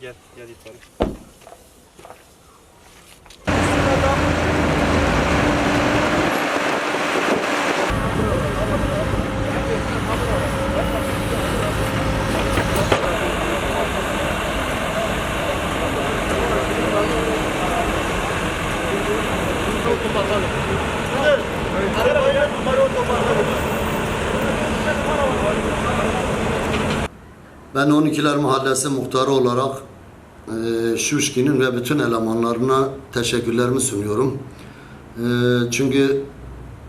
Gyere, gyere itt van. Ben 12'ler Mahallesi muhtarı olarak e, Şuşki'nin ve bütün elemanlarına teşekkürlerimi sunuyorum. E, çünkü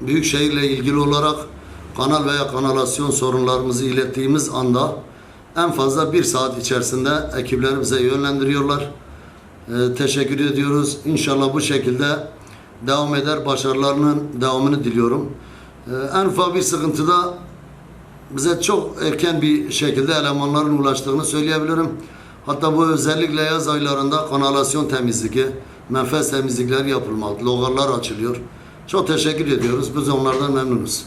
Büyükşehir'le ilgili olarak kanal veya kanalasyon sorunlarımızı ilettiğimiz anda en fazla bir saat içerisinde ekipler bize yönlendiriyorlar. E, teşekkür ediyoruz. İnşallah bu şekilde devam eder. Başarılarının devamını diliyorum. E, en ufak bir sıkıntıda bize çok erken bir şekilde elemanların ulaştığını söyleyebilirim. Hatta bu özellikle yaz aylarında kanalasyon temizliği, menfez temizlikleri yapılmakta, logarlar açılıyor. Çok teşekkür ediyoruz. Biz onlardan memnunuz.